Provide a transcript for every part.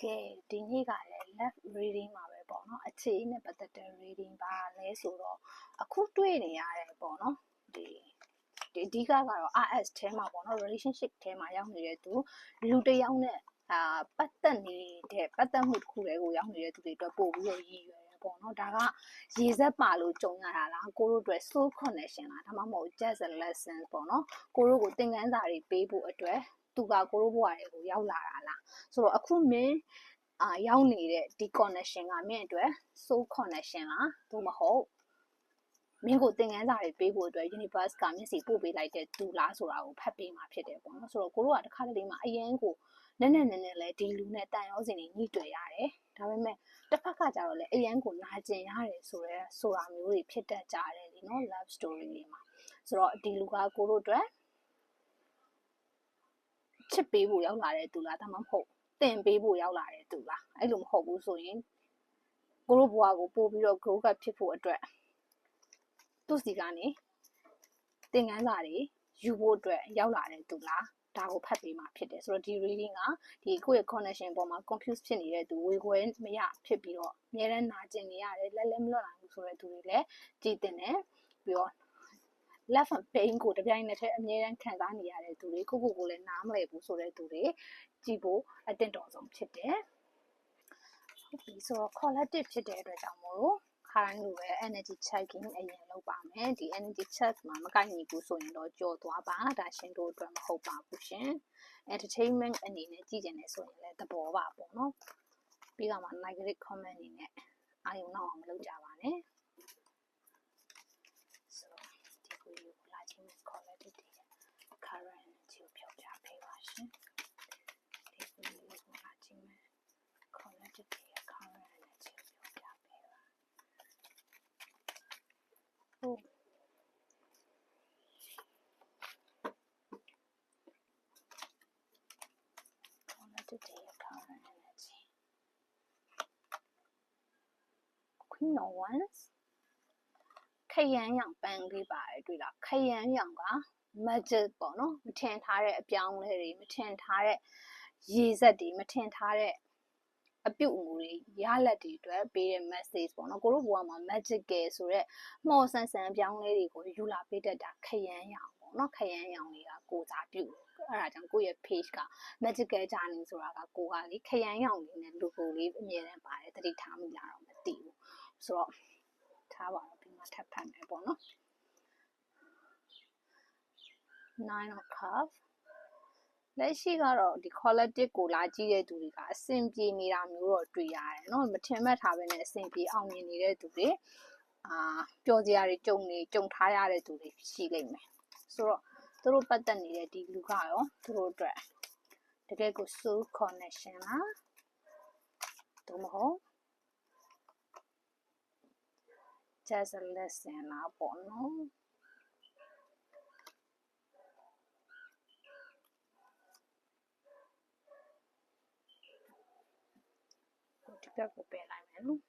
ကဲဒီနေ့ကလည်း left reading မှာပဲပေါ့နော်အခြေနဲ့ပတ်သက်တဲ့ reading ပါလဲဆိုတော့အခုတွေ့နေရတယ်ပေါ့နော်ဒီဒီအဓိကကတော့ RS ထဲမှာပေါ့နော် relationship ထဲမှာရောက်နေတဲ့သူလူတစ်ယောက်နဲ့အာပတ်သက်နေတဲ့ပတ်သက်မှုတစ်ခုတွေကိုရောက်နေတဲ့သူတွေအတွက်ပို့ပြီးတော့ရည်ရွယ်တယ်ပေါ့နော်ဒါကရေစက်ပါလို့ကြုံရတာလားကိုတို့အတွက် soul connection လားဒါမှမဟုတ် just a lesson ပေါ့နော်ကိုတို့ကိုသင်ခန်းစာတွေပေးဖို့အတွက် သူကကိုတို့ဘဝတွေကိုရောက်လာတာလားဆိုတော့အခုမင်းအာရောက်နေတဲ့ဒီ connection ကမင်းအတွက် soul connection လားသို့မဟုတ်မင်းကိုသင်ခန်းစာတွေပေးဖို့အတွက် universe ကမျက်စိပို့ပေးလိုက်တဲ့သူလားဆိုတာကိုဖတ်ပေးမှာဖြစ်တယ်ပေါ့နော်ဆိုတော့ကိုတို့ကတစ်ခါတလေမှအရင်ကိုနည်းနည်းနည်းနည်းလဲဒီလူနဲ့တန်ရောစင်တွေညှိတွေ့ရတယ်ဒါပေမဲ့တစ်ဖက်ကကြတော့လေအရင်ကိုနာကျင်ရတယ်ဆိုရဲဆိုတာမျိုးတွေဖြစ်တတ်ကြတယ်လीနော် love story တွေမှာဆိုတော့ဒီလူကကိုတို့အတွက် ချစ်ပေးဖို့ရောက်လာတဲ့သူလားဒါမှမဟုတ်တင်ပေးဖို့ရောက်လာတဲ့သူလားအဲ့လိုမဟုတ်ဘူးဆိုရင်ကိုတို့ဘဝကိုပို့ပြီးတော့ grow up ဖြစ်ဖို့အတွက်သူ့စီကနေသင်ခန်းစာတွေယူဖို့အတွက်ရောက်လာတဲ့သူလားဒါကိုဖတ်ပေးမှာဖြစ်တယ်ဆိုတော့ဒီ reading ကဒီကိုယ့်ရဲ့ connection ပေါ်မှာ confuse ဖြစ်နေတဲ့သူဝေခွဲမရဖြစ်ပြီးတော့အများနဲ့နာကျင်နေရတယ်လက်လက်မလွတ်နိုင်ဘူးဆိုတဲ့သူတွေလည်းကြည်တင်တယ်ပြီးတော့ left and pain ကိုတပြိုင်နက်တည်းအမြဲတမ်းခံစားနေရတဲ့သူတွေကိုကိုကိုလည်းနားမလည်ဘူးဆိုတဲ့သူတွေကြည့်ဖို့အသင့်တော်ဆုံးဖြစ်တယ်ဟုတ်ပြီဆိုတော့ collective ဖြစ်တဲ့အတွက်ကြောင့်မို့လို့ခါတိုင်းလိုပဲ energy checking အရင်လုပ်ပါမယ်ဒီ energy check မှာမကိုက်ညီဘူးဆိုရင်တော့ကြော်သွားပါဒါရှင်တို့အတွက်မဟုတ်ပါဘူးရှင် entertainment အနေနဲ့ကြည့်ကြတယ်ဆိုရင်လည်းသဘောပါပေါ့နော်ပြီးတော့မှ negative comment အနေနဲ့အာရုံနောက်အောင်မလုပ်ကြပါနဲ့ဆိုဒီကိုယူလာခြင်း collective တွေ current energy ကိုပြောပြပေးပါရှင်ဒီကိုယူလာခြင်း collective တွေ current energy ကိုပြောပြပေးပါဟုတ် collective တွေ current energy Queen of Wands ခရမ်းရောင်ပန်းလေးပါတယ်တွေ့လားခရမ်းရောင်က magic ပေါ့နော်မထင်ထားတဲ့အပြောင်းလဲတွေမထင်ထားတဲ့ရေစက်တွေမထင်ထားတဲ့အပြုတ်အမူတွေရလက်တွေအတွက်ပေးတဲ့ message ပေါ့နော်ကိုတို့ဘဝမှာ magic ကယ်ဆိုတော့မှော်ဆန်ဆန်ပြောင်းလဲတွေကိုယူလာပေးတတ်တာခရမ်းရောင်ပေါ့နော်ခရမ်းရောင်တွေကကိုစားပြု အဲ့ဒါကြောင့်ကိုယ့်ရဲ့ page က magical journey ဆိုတာကကိုကလေခရမ်းရောင်လေးနဲ့ logo လေးအမြဲတမ်းပါတယ်တတိထားမိလားတော့မသိဘူးဆိုတော့ထားပါတော့ဒီမှာထပ်ဖတ်မယ်ပေါ့နော် nine of cup လက်ရှိကတော့ဒီ collective ကိုလာကြည့်တဲ့သူတွေကအဆင်ပြေနေတာမျိုးတော့တွေ့ရတယ်เนาะမထင်မှတ်ထားဘဲနဲ့အဆင်ပြေအောင်မြင်နေတဲ့သူတွေအာပျော်စရာတွေကြုံနေကြုံထားရတဲ့သူတွေရှိလိမ့်မယ်ဆိုတော့ သူတို့ပတ်သက်နေတဲ့ဒီလူကရောသူတို့အတွက်တကယ်ကို soul connection လားသို့မဟုတ် just a lesson လားပေါ့နော်ဒီဘက်ကိုပယ်လိုက်မယ်နော်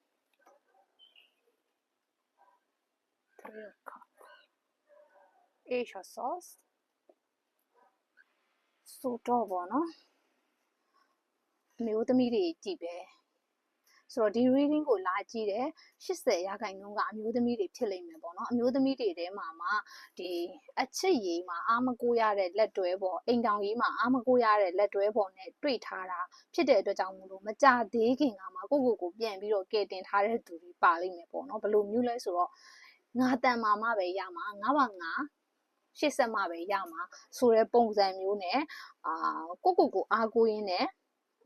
three of cups ace of swords ဆိုတော့ပေါ့နော်အမျိုးသမီးတွေကြည့်ပဲဆိုတော့ဒီ reading ကိုလာကြည့်တယ်80ရာခိုင်နှုန်းကအမျိုးသမီးတွေဖြစ်လိမ့်မယ်ပေါ့နော်အမျိုးသမီးတွေထဲမှာမှဒီအချစ်ရေးမှာအာမကိုရတဲ့လက်တွဲပေါ်အိမ်တောင်ရေးမှာအာမကိုရတဲ့လက်တွဲပေါ်နဲ့တွေ့ထားတာဖြစ်တဲ့အတွက်ကြောင့်မို့လို့မကြသေးခင်ကမှကိုကိုကိုပြန်ပြီးတော့ကဲတင်ထားတဲ့သူတွေပါလိမ့်မယ်ပေါ့နော်ဘယ်လိုမျိုးလဲဆိုတော့ငါတန်မာမှပဲရမှာငါပါငါ ရှေ့ဆက်မှပဲရမှာဆိုတဲ့ပုံစံမျိုးနဲ့အာကိုကိုကိုအားကိုရင်းနဲ့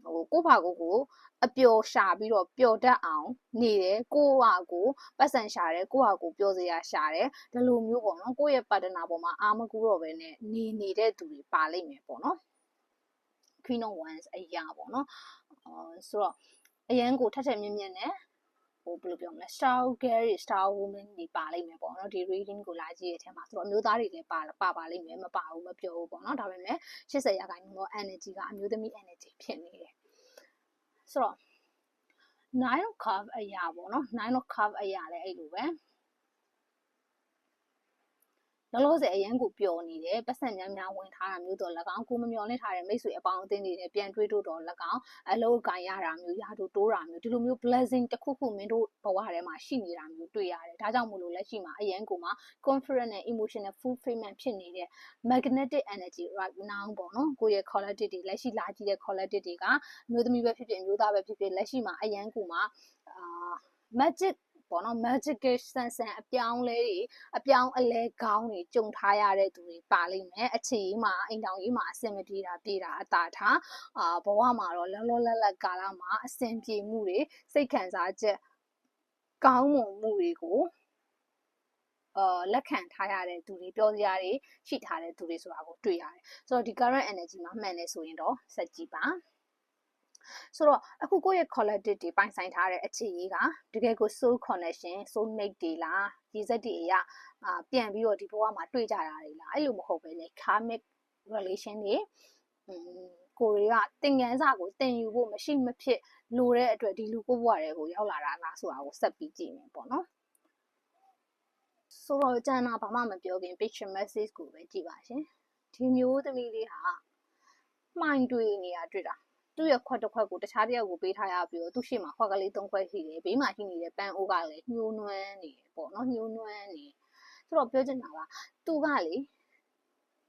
ဟိုကိုဘာကိုကိုအပျော်ရှာပြီးတော့ပျော်တတ်အောင်နေတယ်ကိုဟာကိုပတ်စံရှာတယ်ကိုဟာကိုပျော်စရာရှာတယ်ဒီလိုမျိုးပေါ့နော်ကိုယ့်ရဲ့ပါတနာပေါ်မှာအာမကူတော့ပဲနဲ့နေနေတဲ့သူတွေပါလိမ့်မယ်ပေါ့နော် Queen of Wands အရာပေါ့နော်အော်ဆိုတော့အရန်ကိုထက်ထက်မြင့်မြင့်နဲ့ ဟိုဘယ်လိုပြောမလဲ star girl star woman တွေပါလိမ့်မယ်ပေါ့နော်ဒီ reading ကိုလာကြည့်ရတဲ့အချိန်မှာဆိုတော့အမျိုးသားတွေလည်းပါပါပါလိမ့်မယ်မပါဘူးမပြောဘူးပေါ့နော်ဒါပေမဲ့80ရာခိုင်နှုန်းတော့ energy ကအမျိုးသမီး energy ဖြစ်နေတယ်ဆိုတော့ nine of cup အရာပေါ့နော် nine of cup အရာလည်းအဲ့လိုပဲ လောလောဆယ်အရန်ကိုပျော်နေတယ်ပတ်စံများများဝင်ထားတာမျိုးတော့၎င်းကိုမမျော်လင့်ထားတဲ့မိတ်ဆွေအပေါင်းအသင်းတွေနဲ့ပြန်တွေ့တော့တော့၎င်းအလုပ်ကိုင်ရတာမျိုးရတို့တိုးတာမျိုးဒီလိုမျိုး blessing တစ်ခုခုမင်းတို့ဘဝထဲမှာရှိနေတာမျိုးတွေ့ရတယ်ဒါကြောင့်မို့လို့လက်ရှိမှာအရန်ကိုမှာ confident နဲ့ emotional fulfillment ဖြစ်နေတဲ့ magnetic energy right now ပေါ့နော်ကိုယ့်ရဲ့ collective တွေလက်ရှိလာကြည့်တဲ့ collective တွေကမျိုးသမီးပဲဖြစ်ဖြစ်မျိုးသားပဲဖြစ်ဖြစ်လက်ရှိမှာအရန်ကိုမှာအာ magic ပေါ့နော် magical ဆန်ဆန်အပြောင်းလဲတွေအပြောင်းအလဲကောင်းတွေကြုံထားရတဲ့သူတွေပါလိမ့်မယ်အခြေကြီးမှာအိမ်တောင်ကြီးမှာအဆင်မပြေတာပြေတာအတာထားအာဘဝမှာတော့လောလောလတ်လတ်ကာလမှာအဆင်ပြေမှုတွေစိတ်ခံစားချက်ကောင်းမွန်မှုတွေကိုအာလက်ခံထားရတဲ့သူတွေပြောစရာတွေရှိထားတဲ့သူတွေဆိုတာကိုတွေ့ရတယ်ဆိုတော့ဒီ current energy မှာမှန်နေဆိုရင်တော့စက်ကြည့်ပါ ဆိုတော့အခုကိုယ့်ရဲ့ collective တွေပိုင်ဆိုင်ထားတဲ့အခြေကြီးကတကယ်ကို soul connection soul mate တွေလားရည်စက်တွေအရာအာပြန်ပြီးတော့ဒီဘဝမှာတွေ့ကြတာတွေလားအဲ့လိုမဟုတ်ပဲလေ karmic relation တွေอืมကိုတွေကတင်ငန်းစာကိုတင်ယူဖို့မရှိမဖြစ်လိုတဲ့အတွက်ဒီလူကိုဘဝတွေကိုရောက်လာတာလားဆိုတာကိုဆက်ပြီးကြည့်မယ်ပေါ့နော်ဆိုတော့ကျန်တာဘာမှမပြောခင် picture message ကိုပဲကြည့်ပါရှင်ဒီမျိုးသမီးလေးဟာမှိုင်တွေနေရတွေ့တာ သူ့ရဲ့ခွက်တစ်ခွက်ကိုတခြားတစ်ယောက်ကိုပေးထားရပြီးတော့သူ့ရှေ့မှာခွက်ကလေး၃ခွက်ရှိတယ်ဘေးမှာရှိနေတဲ့ပန်းအိုးကလည်းညှိုးနွမ်းနေပေါ့နော်ညှိုးနွမ်းနေဆိုတော့ပြောချင်တာကသူကလေ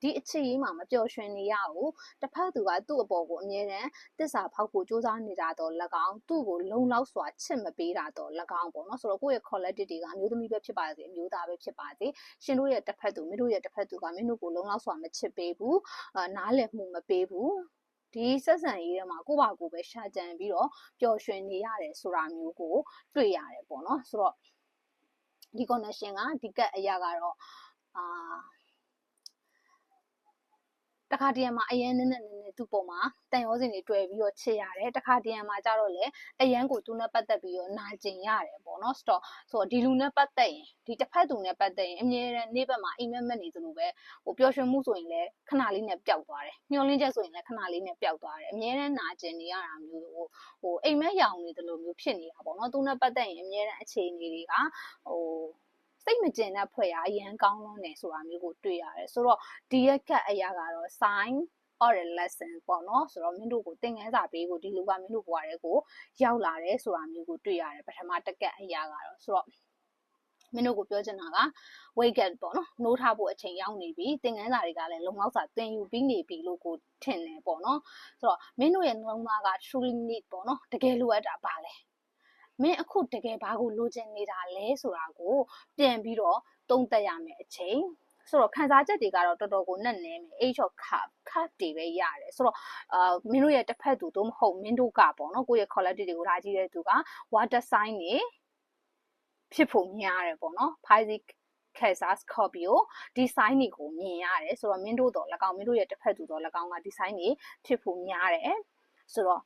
ဒီအခြေရေးမှာမပျော်ရွှင်နေရဘူးတစ်ဖက်သူကသူ့အပေါ်ကိုအမြဲတမ်းတစ္ဆာဖောက်ဖို့စူးစမ်းနေတာတော့၎င်းသူ့ကိုလုံလောက်စွာချစ်မပေးတာတော့၎င်းပေါ့နော်ဆိုတော့ကိုယ့်ရဲ့ collective တွေကအမျိုးသမီးပဲဖြစ်ပါစေအမျိုးသားပဲဖြစ်ပါစေရှင်တို့ရဲ့တစ်ဖက်သူမင်းတို့ရဲ့တစ်ဖက်သူကမင်းတို့ကိုလုံလောက်စွာမချစ်ပေးဘူးအာနားလည်မှုမပေးဘူး ဒီဆက်ဆံရေးထဲမှာကိုယ့်ဘာကိုယ်ပဲရှာကြံပြီးတော့ပျော်ရွှင်နေရတယ်ဆိုတာမျိုးကိုတွေ့ရတယ်ပေါ့နော်ဆိုတော့ဒီ connection ကဒီကတ်အရာကတော့အာ တခါတရံမှာအရန်နည်းနည်းနည်းနည်းသူ့ပုံမှာတန်ရောစင်တွေတွေ့ပြီးတော့ချစ်ရတယ်တခါတရံမှာကြတော့လေအရန်ကိုသူနဲ့ပတ်သက်ပြီးတော့နာကျင်ရတယ်ပေါ့နော်စတော့ဆိုတော့ဒီလူနဲ့ပတ်သက်ရင်ဒီတစ်ဖက်သူနဲ့ပတ်သက်ရင်အမြဲတမ်းနေ့ဘက်မှာအိမ်မက်မက်နေသလိုပဲဟိုပျော်ရွှင်မှုဆိုရင်လည်းခဏလေးနဲ့ပျောက်သွားတယ်မျောလင်းချက်ဆိုရင်လည်းခဏလေးနဲ့ပျောက်သွားတယ်အမြဲတမ်းနာကျင်နေရတာမျိုးဟိုဟိုအိမ်မက်ရောင်နေသလိုမျိုးဖြစ်နေတာပေါ့နော်သူနဲ့ပတ်သက်ရင်အမြဲတမ်းအခြေအနေတွေကဟို စိတ်မကျင်တဲ့ဖွဲ့ရအရန်ကောင်းလွန်းနေဆိုတာမျိုးကိုတွေ့ရတယ်ဆိုတော့ဒီရက်ကတ်အရာကတော့ sign or a lesson ပေါ့နော်ဆိုတော့မင်းတို့ကိုသင်ခန်းစာပေးဖို့ဒီလူကမင်းတို့ဘွားတွေကိုရောက်လာတယ်ဆိုတာမျိုးကိုတွေ့ရတယ်ပထမတက်ကတ်အရာကတော့ဆိုတော့မင်းတို့ကိုပြောချင်တာက wake up ပေါ့နော်နှိုးထားဖို့အချိန်ရောက်နေပြီသင်ခန်းစာတွေကလည်းလုံလောက်စွာသင်ယူပြီးနေပြီလို့ကိုထင်တယ်ပေါ့နော်ဆိုတော့ m င်းတို့ရဲ့နှလုံးသားက truly need ပေါ့နော်တကယ်လိုအပ်တာပါလဲ မင်းအခုတကယ်ဘာကိုလိုချင်နေတာလဲဆိုတာကိုပြန်ပြီးတော့သုံးသပ်ရမယ်အချိန်ဆိုတော့ခံစားချက်တွေကတော့တော်တော်ကိုနက်နဲမယ် age of cup cup တွေပဲရတယ်ဆိုတော့အာမင်းတို့ရဲ့တစ်ဖက်သူတို့မဟုတ်မင်းတို့ကပေါ့နော်ကိုယ့်ရဲ့ quality တွေကိုလာကြည့်တဲ့သူက water sign နေဖြစ်ဖို့များတယ်ပေါ့နော် Pisces Cancer Scorpio ဒီ sign တွေကိုမြင်ရတယ်ဆိုတော့မင်းတို့တော့၎င်းမင်းတို့ရဲ့တစ်ဖက်သူတော့၎င်းကဒီ sign တွေဖြစ်ဖို့များတယ်ဆိုတော့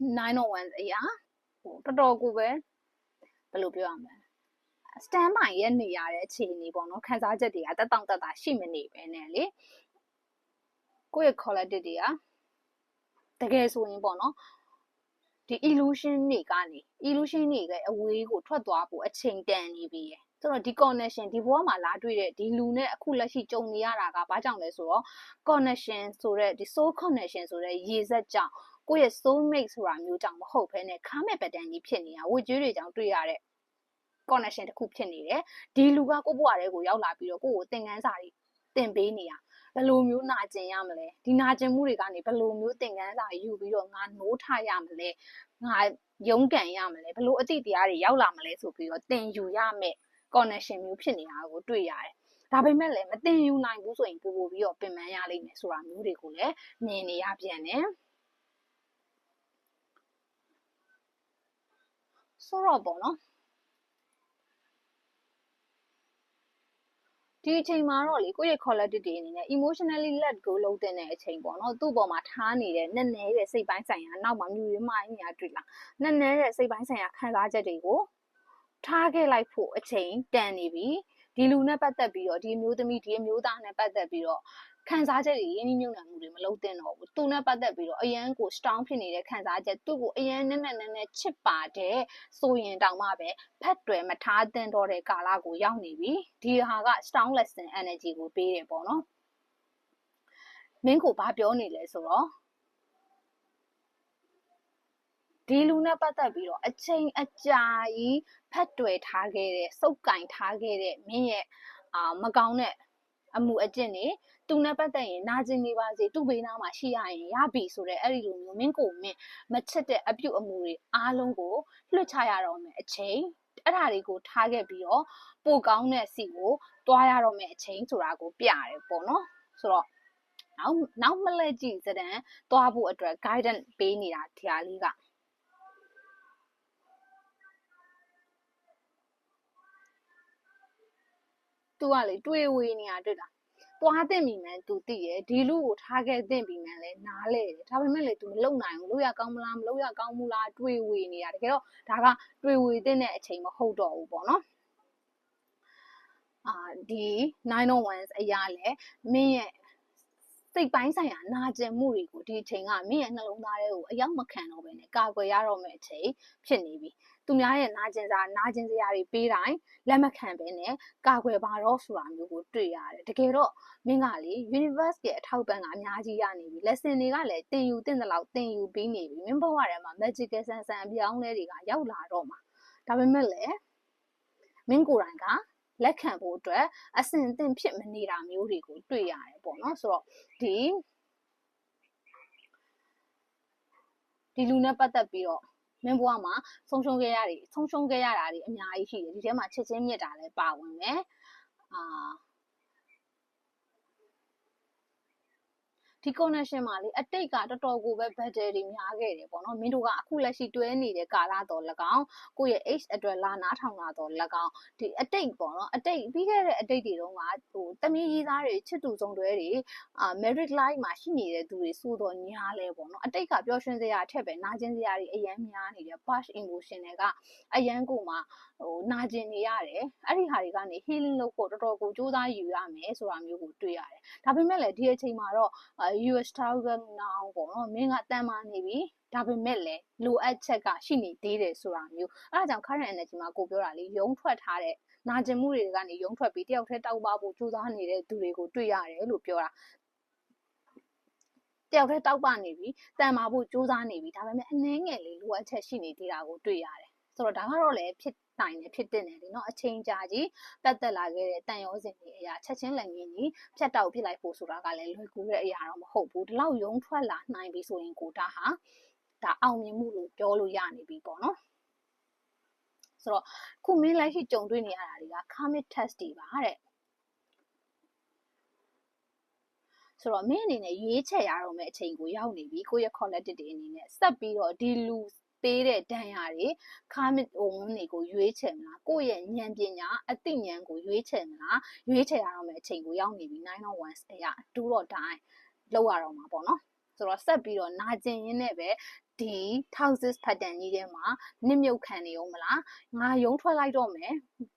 901အရာဟိုတော်တော်ကိုပဲဘယ်လိုပြောရမလဲ stand by ရဲ့နေရတဲ့အခြေအနေပေါ့နော်ခန်းစားချက်တွေကတက်တောင့်တက်တာရှိမနေပဲနဲ့လေကိုယ့်ရဲ့ collective တွေကတကယ်ဆိုရင်ပေါ့နော်ဒီ illusion တွေကနေ illusion တွေရဲ့အဝေးကိုထွက်သွားဖို့အချိန်တန်နေပြီရယ်ဆိုတော့ဒီ connection ဒီဘဝမှာလာတွေ့တဲ့ဒီလူနဲ့အခုလက်ရှိကြုံနေရတာကဘာကြောင့်လဲဆိုတော့ connection ဆိုတဲ့ဒီ soul connection ဆိုတဲ့ရေစက်ကြောင့် ကိုယ့်ရဲ့ soul mate ဆိုတာမျိုးကြောင့်မဟုတ်ဘဲနဲ့ခါမဲ့ပတန်ကြီးဖြစ်နေတာဝေကျွေးတွေကြောင့်တွေ့ရတဲ့ connection တစ်ခုဖြစ်နေတယ်ဒီလူကကိုယ့်ဘဝထဲကိုရောက်လာပြီးတော့ကိုယ့်ကိုသင်ခန်းစာတွေသင်ပေးနေတာဘယ်လိုမျိုးနာကျင်ရမလဲဒီနာကျင်မှုတွေကနေဘယ်လိုမျိုးသင်ခန်းစာယူပြီးတော့ငါနိုးထရမလဲငါရုန်းကန်ရမလဲဘယ်လိုအသည့်တရားတွေရောက်လာမလဲဆိုပြီးတော့သင်ယူရမယ် connection မျိုးဖြစ်နေတာကိုတွေ့ရတယ်ဒါပေမဲ့လည်းမတင်ယူနိုင်ဘူးဆိုရင်ပို့ပို့ပြီးတော့ပင်ပန်းရလိမ့်မယ်ဆိုတာမျိုးတွေကိုလည်းမြင်နေရပြန်တယ် ဆိုတော့ပေါ့နော်ဒီအချိန်မှာတော့လေကိုယ့်ရဲ့ collective တွေအနေနဲ့ emotionally let go လုပ်တဲ့အချိန်ပေါ့နော်သူ့ပေါ်မှာထားနေတဲ့နက်နဲတဲ့စိတ်ပိုင်းဆိုင်ရာနောက်မှာမြူရင်းမိုင်းညာတွေ့လာနက်နဲတဲ့စိတ်ပိုင်းဆိုင်ရာခံစားချက်တွေကိုထားခဲ့လိုက်ဖို့အချိန်တန်နေပြီဒီလူနဲ့ပတ်သက်ပြီးတော့ဒီမျိုးသမီးဒီမျိုးသားနဲ့ပတ်သက်ပြီးတော့ ခံစားချက်တွေရင်းနှီးမြှုပ်နှံမှုတွေမလုပ်သင့်တော့ဘူးသူနဲ့ပတ်သက်ပြီးတော့အရန်ကို strong ဖြစ်နေတဲ့ခံစားချက်သူ့ကိုအရန်နဲ့နဲ့နဲ့နဲ့ချစ်ပါတဲ့ဆိုရင်တောင်မှပဲဖက်တွယ်မထားသင့်တော့တဲ့ကာလကိုရောက်နေပြီဒီဟာက strong lesson energy ကိုပေးတယ်ပေါ့နော်မင်းကိုဘာပြောနေလဲဆိုတော့ဒီလူနဲ့ပတ်သက်ပြီးတော့အချိန်အကြာကြီးဖက်တွယ်ထားခဲ့တဲ့စုပ်ကင်ထားခဲ့တဲ့မင်းရဲ့အာမကောင်းတဲ့ အမှုအကျင့်တွေသူနဲ့ပတ်သက်ရင်နာကျင်နေပါစေသူ့ဘေးနားမှာရှိရရင်ရပြီဆိုတဲ့အဲ့ဒီလိုမျိုးမင်းကိုမင်းမချစ်တဲ့အပြုအမူတွေအားလုံးကိုလွှတ်ချရတော့မယ်အချိန်အဲ့ဒါတွေကိုထားခဲ့ပြီးတော့ပိုကောင်းတဲ့စီကိုတွားရတော့မယ်အချိန်ဆိုတာကိုပြရတယ်ပေါ့နော်ဆိုတော့နောက်နောက်မလဲကြည့်စတဲ့တွားဖို့အတွက် guidance ပေးနေတာဒီဟာလေးက သူကလေတွေးဝေးနေတာတွေ့လားသွားတဲ့မိမှန် तू သိရယ်ဒီလူကိုထားခဲ့တဲ့မိမှန်လဲနားလဲတယ်ဒါပေမဲ့လေ तू မလုံနိုင်ဘူးလို့ရကောင်းမလားမလို့ရကောင်းဘူးလားတွေးဝေနေတာတကယ်တော့ဒါကတွေးဝေတဲ့အချိန်မဟုတ်တော့ဘူးပေါ့နော်အာဒီ901အရာလဲမင်းရဲ့စိတ်ပိုင်းဆိုင်ရာနာကျင်မှုတွေကိုဒီအချိန်ကမင်းရဲ့နှလုံးသားထဲကိုအရောက်မခံတော့ဘဲနဲ့ကာကွယ်ရတော့မယ့်အချိန်ဖြစ်နေပြီ သူများရဲ့နာကျင်စာနာကျင်စရာတွေပေးတိုင်းလက်မခံဘဲနဲ့ကာကွယ်ပါတော့ဆိုတာမျိုးကိုတွေ့ရတယ်တကယ်တော့မင်းကလေ universe ရဲ့အထောက်ပံ့ကအများကြီးရနေပြီ lesson တွေကလည်းသင်ယူသင့်တဲ့လောက်သင်ယူပြီးနေပြီမင်းဘဝထဲမှာ magical ဆန်ဆန်အပြောင်းလဲတွေကရောက်လာတော့မှာဒါပေမဲ့လည်းမင်းကိုယ်တိုင်ကလက်ခံဖို့အတွက်အဆင်သင့်ဖြစ်မနေတာမျိုးတွေကိုတွေ့ရတယ်ပေါ့နော်ဆိုတော့ဒီဒီလူနဲ့ပတ်သက်ပြီးတော့ မင်းဘဝမှာဆုံးရှုံးခဲ့ရတွေဆုံးရှုံးခဲ့ရတာတွေအများကြီးရှိတယ်ဒီထဲမှာချစ်ချင်းမြတ်တာလည်းပါဝင်မယ်အာ ဒီ connection မှာလေအတိတ်ကတော်တော်ကိုပဲ battle တွေများခဲ့တယ်ပေါ့နော်မင်းတို့ကအခုလက်ရှိတွဲနေတဲ့ကာလတော်၎င်းကိုယ့်ရဲ့ age အတွက်လာနားထောင်တာတော်၎င်းဒီအတိတ်ပေါ့နော်အတိတ်ပြီးခဲ့တဲ့အတိတ်တွေတုန်းကဟိုတမီးကြီးသားတွေချစ်သူဆုံးတွဲတွေအာ married life မှာရှိနေတဲ့သူတွေစိုးတော့ညားလဲပေါ့နော်အတိတ်ကပျော်ရွှင်စရာအထက်ပဲနာကျင်စရာတွေအယမ်းများနေတယ် past emotion တွေကအယမ်းကိုမှ ဟိုနာကျင်နေရတယ်အဲ့ဒီဟာတွေကနေ healing လုပ်ဖို့တော်တော်ကိုစူးစမ်းယူရမယ်ဆိုတာမျိုးကိုတွေ့ရတယ်ဒါပေမဲ့လည်းဒီအချိန်မှာတော့ US thousand now ပေါ့နော်မင်းကတန်မာနေပြီဒါပေမဲ့လည်းလိုအပ်ချက်ကရှိနေသေးတယ်ဆိုတာမျိုးအဲ့ဒါကြောင့် current energy မှာကိုပြောတာလေယုံထွက်ထားတဲ့နာကျင်မှုတွေကနေယုံထွက်ပြီးတယောက်တည်းတောက်ပဖို့ကြိုးစားနေတဲ့သူတွေကိုတွေ့ရတယ်လို့ပြောတာတယောက်တည်းတောက်ပနေပြီတန်မာဖို့ကြိုးစားနေပြီဒါပေမဲ့အနှဲငယ်လေးလိုအပ်ချက်ရှိနေသေးတာကိုတွေ့ရတယ်ဆိုတော့ဒါကတော့လည်းဖြစ် နိုင်တယ်ဖြစ်တဲ့နေတယ်เนาะအချိန်ကြာကြီးတက်တက်လာခဲ့တဲ့တန်ရောစင်တွေအရာချက်ချင်းလက်ငင်းကြီးဖြတ်တောက်ပြစ်လိုက်ဖို့ဆိုတာကလည်းလွယ်ကူတဲ့အရာတော့မဟုတ်ဘူးဒီလောက်ယုံထွက်လာနိုင်ပြီဆိုရင်ကိုဒါဟာဒါအောင်မြင်မှုလို့ပြောလို့ရနေပြီပေါ့နော်ဆိုတော့ခုမင်းလက်ရှိကြုံတွေ့နေရတာတွေက karmic test တွေပါတဲ့ဆိုတော့မင်းအနေနဲ့ရွေးချယ်ရတော့မယ့်အချိန်ကိုရောက်နေပြီကိုယ့်ရဲ့ collective တွေအနေနဲ့ဆက်ပြီးတော့ဒီလူ ပေးတဲ့ဒဏ်ရာတွေခါမစ်ဝုန်းတွေကိုရွေးချယ်မလားကိုယ့်ရဲ့ဉာဏ်ပညာအသိဉာဏ်ကိုရွေးချယ်မလားရွေးချယ်ရအောင်မယ့်အချိန်ကိုရောက်နေပြီ901အရာတူတော့တိုင်းလောက်ရတော့မှာပေါ့နော်ဆိုတော့ဆက်ပြီးတော့နာကျင်ရင်းနဲ့ပဲဒီ houses pattern ကြီးထဲမှာနစ်မြုပ်ခံနေအောင်မလားငါယုံထွက်လိုက်တော့မယ်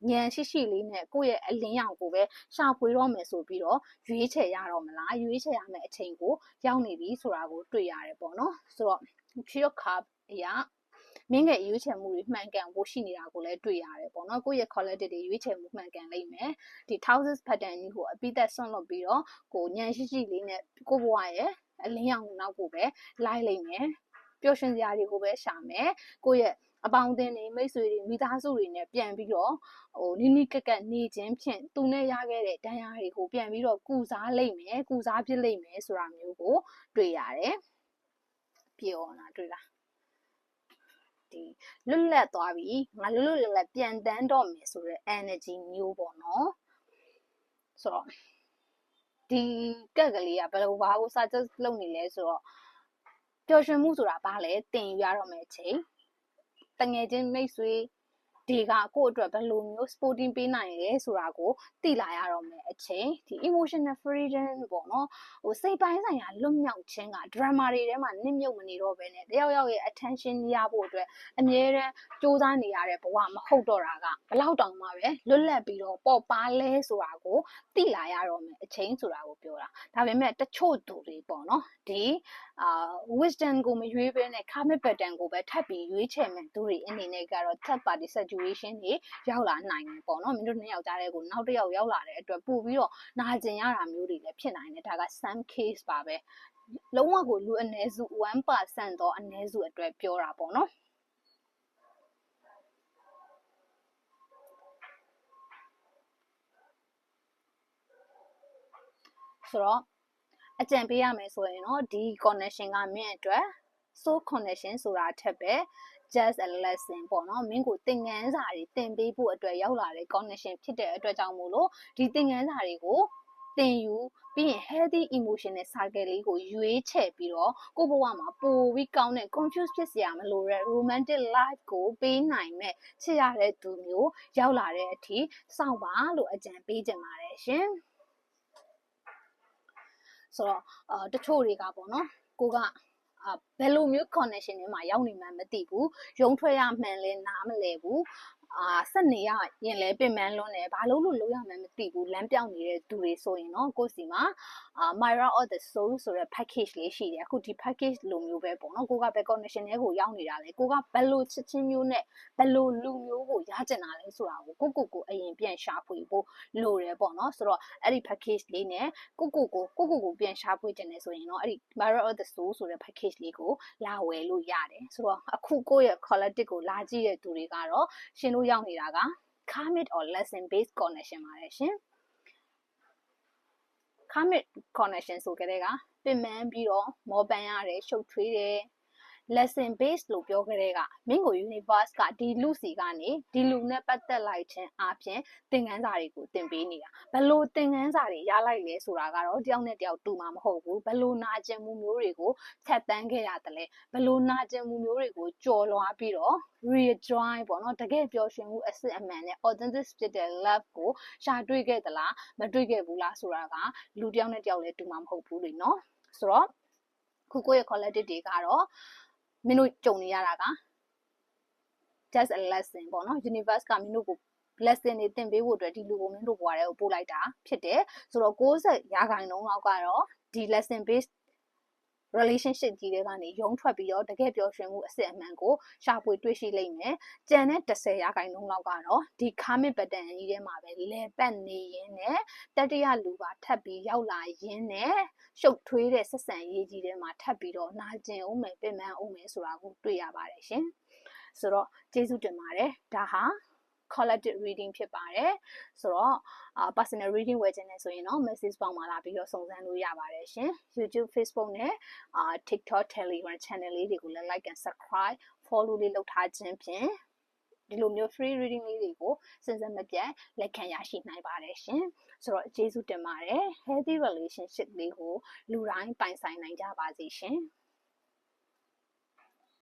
ဉာဏ်ရှိရှိလေးနဲ့ကိုယ့်ရဲ့အလင်းရောင်ကိုပဲရှာဖွေတော့မယ်ဆိုပြီးတော့ရွေးချယ်ရတော့မလားရွေးချယ်ရမယ့်အချိန်ကိုရောက်နေပြီဆိုတာကိုတွေ့ရတယ်ပေါ့နော်ဆိုတော့ pure carb အရာမင်းရဲ့ရွေးချယ်မှုတွေမှန်ကန်ဖို့ရှိနေတာကိုလည်းတွေ့ရတယ်ပေါ့နော်ကိုယ့်ရဲ့ quality တွေရွေးချယ်မှုမှန်ကန်လိမ့်မယ်ဒီ thousands pattern ကြီးကိုအပိသက်ဆွန့်လွတ်ပြီးတော့ကိုညံရှိရှိလေးနဲ့ကိုဘဝရဲ့အလင်းရောင်နောက်ကိုပဲလိုက်လိမ့်မယ်ပျော်ရွှင်စရာတွေကိုပဲရှာမယ်ကိုယ့်ရဲ့အပေါင်းအသင်းတွေမိတ်ဆွေတွေမိသားစုတွေနဲ့ပြန်ပြီးတော့ဟိုနိနိကက်ကက်နေခြင်းဖြင့်သူနဲ့ရခဲ့တဲ့ဒဏ်ရာတွေကိုပြန်ပြီးတော့ကုစားလိမ့်မယ်ကုစားဖြစ်လိမ့်မယ်ဆိုတာမျိုးကိုတွေ့ရတယ်ပြောတာတွေ့လား ဒီလွတ်လပ်သွားပြီငါလွတ်လွတ်လပ်လပ်ပြန်တန်းတော့မယ်ဆိုတဲ့ energy မျိုးပေါ့နော်ဆိုတော့ဒီကက်ကလေးကဘယ်လိုဘာကို suggest လုပ်နေလဲဆိုတော့ပျော်ရွှင်မှုဆိုတာဘာလဲတင်ယူရတော့မယ်အချိန်တငယ်ချင်းမိတ်ဆွေ ဒီကကိုယ့်အတွက်ဘယ်လိုမျိုး sporting ပေးနိုင်လဲဆိုတာကိုသိလာရတော့မယ်အချိန်ဒီ emotional freedom ပေါ့နော်ဟိုစိတ်ပိုင်းဆိုင်ရာလွတ်မြောက်ခြင်းက drama တွေထဲမှာနစ်မြုပ်မနေတော့ဘဲနဲ့တယောက်ယောက်ရဲ့ attention ရဖို့အတွက်အမြဲတမ်းစူးစမ်းနေရတဲ့ဘဝမဟုတ်တော့တာကဘလောက်တောင်မှပဲလွတ်လပ်ပြီးတော့ပေါ့ပါလဲဆိုတာကိုသိလာရတော့မယ်အချိန်ဆိုတာကိုပြောတာဒါပေမဲ့တချို့သူတွေပေါ့နော်ဒီအာ wisdom ကိုမရွေးဘဲနဲ့ karmic pattern ကိုပဲထပ်ပြီးရွေးချယ်မဲ့သူတွေအနေနဲ့ကတော့ third party situation တွေရောက်လာနိုင်တယ်ပေါ့နော်မင်းတို့နှစ်ယောက်ကြားတဲ့ကိုနောက်တစ်ယောက်ရောက်လာတဲ့အတွက်ပို့ပြီးတော့နာကျင်ရတာမျိုးတွေလည်းဖြစ်နိုင်တယ်ဒါက some case ပါပဲလုံးဝကိုလူအနည်းစု1%တော့အနည်းစုအတွက်ပြောတာပေါ့နော်ဆိုတော့အကြံပေးရမယ်ဆိုရင်တော့ဒီ connection ကမင်းအတွက် soul connection ဆိုတာထက်ပဲ just a lesson ပေါ့နော်မင်းကိုသင်ခန်းစာတွေသင်ပေးဖို့အတွက်ရောက်လာတဲ့ connection ဖြစ်တဲ့အတွက်ကြောင့်မို့လို့ဒီသင်ခန်းစာတွေကိုသင်ယူပြီးရင် healthy emotional cycle လေးကိုရွေးချယ်ပြီးတော့ကိုယ့်ဘဝမှာပိုပြီးကောင်းတဲ့ confuse ဖြစ်စရာမလိုတဲ့ romantic life ကိုပေးနိုင်မဲ့ချစ်ရတဲ့သူမျိုးရောက်လာတဲ့အထိစောင့်ပါလို့အကြံပေးချင်ပါတယ်ရှင်ဆိုတော့အာတချို့တွေကပေါ့နော်ကိုကအာ ဘယ်လိုမျိုး connection တွေမှာရောက်နေမှန်းမသိဘူးရုံထွက်ရမှန်လဲနားမလဲဘူး အာဆက်နေရရင်လဲပင်ပန်းလွန်းတယ်ဘာလို့လို့လုပ်ရမှန်းမသိဘူးလမ်းပြောင်းနေတဲ့သူတွေဆိုရင်တော့ကိုယ့်စီမှာအာ Myra of the Soul ဆိုတဲ့ package လေးရှိတယ်အခုဒီ package လိုမျိုးပဲပေါ့နော်ကိုကဘယ် connection တွေကိုရောက်နေတာလဲကိုကဘယ်လိုချစ်ချင်းမျိုးနဲ့ဘယ်လိုလူမျိုးကိုရကျင်တာလဲဆိုတာကိုကိုကိုကိုအရင်ပြန်ရှာဖွေဖို့လိုတယ်ပေါ့နော်ဆိုတော့အဲ့ဒီ package လေးနဲ့ကိုကိုကိုကိုကိုကိုပြန်ရှာဖွေကျင်တယ်ဆိုရင်တော့အဲ့ဒီ Myra of the Soul ဆိုတဲ့ package လေးကိုလာဝယ်လို့ရတယ်ဆိုတော့အခုကိုယ့်ရဲ့ collective ကိုလာကြည့်တဲ့သူတွေကတော့ရှင်တို့ရောက်နေတာက karmic or lesson based connection ပါတယ်ရှင် karmic connection ဆိုကြတဲ့ကပင်ပန်းပြီးတော့မောပန်းရတယ်ရှုပ်ထွေးတယ် lesson based လို့ပြောကြတဲ့ကမင်းကို universe ကဒီလူစီကနေဒီလူနဲ့ပတ်သက်လိုက်ခြင်းအပြင်သင်ခန်းစာတွေကိုသင်ပေးနေတာဘလို့သင်ခန်းစာတွေရလိုက်လဲဆိုတာကတော့တယောက်နဲ့တယောက်တူမှာမဟုတ်ဘူးဘလို့နာကျင်မှုမျိုးတွေကိုဖြတ်တန်းခဲ့ရတယ်လဲဘလို့နာကျင်မှုမျိုးတွေကိုကြော်လွှားပြီးတော့ rejoin ပေါ့နော်တကယ်ပျော်ရွှင်မှုအစစ်အမှန်နဲ့ authentic ဖြစ်တဲ့ love ကိုရှာတွေ့ခဲ့သလားမတွေ့ခဲ့ဘူးလားဆိုတာကလူတယောက်နဲ့တယောက်လည်းတူမှာမဟုတ်ဘူးလေနော်ဆိုတော့ခုကိုရဲ့ collective တွေကတော့ မင်းတို့ကြုံနေရတာက just a lesson ပေါ့နော် universe ကမင်းတို့ကို lesson တွေသင်ပေးဖို့အတွက်ဒီလူကိုမင်းတို့ဘွားတွေကိုပို့လိုက်တာဖြစ်တယ်ဆိုတော့60ရာခိုင်နှုန်းလောက်ကတော့ဒီ lesson based relationship ကြီးတွေကနေရုံးထွက်ပြီးတော့တကယ်ပျော်ရွှင်မှုအစစ်အမှန်ကိုရှာဖွေတွေ့ရှိလိမ့်မယ်။ကြံတဲ့30ရာခိုင်နှုန်းလောက်ကတော့ဒီ karmic pattern ကြီးထဲမှာပဲလဲပတ်နေရင်းနဲ့တတိယလူပါထပ်ပြီးရောက်လာရင်းနဲ့ရှုပ်ထွေးတဲ့ဆက်ဆံရေးကြီးထဲမှာထပ်ပြီးတော့နာကျင်အောင်မယ်ပြင်ပန်းအောင်မယ်ဆိုတာကိုတွေ့ရပါတယ်ရှင်။ဆိုတော့ကျေးဇူးတင်ပါတယ်။ဒါဟာ collective reading ဖြစ်ပါတယ်ဆိုတော့အာ personal reading ဝယ်ခြင်းနဲ့ဆိုရင်တော့ message ပေါင်းမှာလာပြီးတော့စုံစမ်းလို့ရပါတယ်ရှင် YouTube Facebook နဲ့အာ TikTok Telegram channel လေးတွေကိုလည်း like and subscribe follow လေးလုပ်ထားခြင်းဖြင့်ဒီလိုမျိုး free reading လေးတွေကိုစဉ်ဆက်မပြတ်လက်ခံရရှိနိုင်ပါတယ်ရှင်ဆိုတော့ကျေးဇူးတင်ပါတယ် healthy relationship လေးကိုလူတိုင်းပိုင်ဆိုင်နိုင်ကြပါစေရှင်